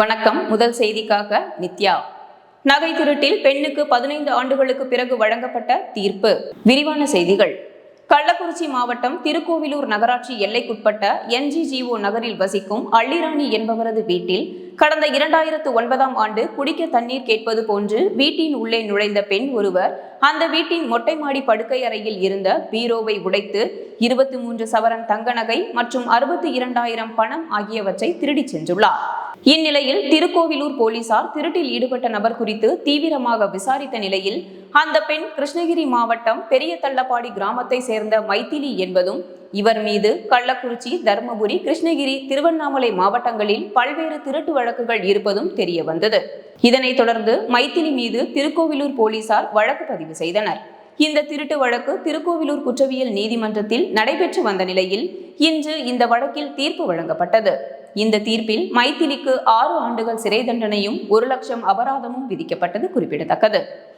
வணக்கம். முதல் செய்திக்காக நித்யா. நகை திருட்டில் பெண்ணுக்கு பதினைந்து ஆண்டுகளுக்கு பிறகு வழங்கப்பட்ட தீர்ப்பு. விரிவான செய்திகள். கள்ளக்குறிச்சி மாவட்டம் திருக்கோவிலூர் நகராட்சி எல்லைக்குட்பட்ட என்ஜிஜிஓ நகரில் வசிக்கும் அள்ளிராணி என்பவரது வீட்டில் கடந்த இரண்டாயிரத்து ஒன்பதாம் ஆண்டு குடிக்க தண்ணீர் கேட்பது போன்று வீட்டின் உள்ளே நுழைந்த பெண் ஒருவர் அந்த வீட்டின் மொட்டை மாடி படுக்கை அறையில் இருந்த பீரோவை உடைத்து இருபத்தி மூன்று சவரன் தங்க நகை மற்றும் அறுபத்தி இரண்டாயிரம் பணம் ஆகியவற்றை திருடிச் சென்றுள்ளார். இந்நிலையில் திருக்கோவிலூர் போலீசார் திருட்டில் ஈடுபட்ட நபர் குறித்து தீவிரமாக விசாரித்த நிலையில் அந்த பெண் கிருஷ்ணகிரி மாவட்டம் பெரிய தள்ளப்பாடி கிராமத்தை சேர்ந்த மைத்திலி என்பதும் இவர் மீது கள்ளக்குறிச்சி தருமபுரி கிருஷ்ணகிரி திருவண்ணாமலை மாவட்டங்களில் பல்வேறு திருட்டு வழக்குகள் இருப்பதும் தெரிய வந்தது. இதனைத் தொடர்ந்து மைத்திலி மீது திருக்கோவிலூர் போலீசார் வழக்கு பதிவு செய்தனர். இந்த திருட்டு வழக்கு திருக்கோவிலூர் குற்றவியல் நீதிமன்றத்தில் நடைபெற்று வந்த நிலையில் இன்று இந்த வழக்கில் தீர்ப்பு வழங்கப்பட்டது. இந்த தீர்ப்பில் மைத்திலிக்கு ஆறு ஆண்டுகள் சிறை தண்டனையும் ஒரு லட்சம் அபராதமும் விதிக்கப்பட்டது குறிப்பிடத்தக்கது.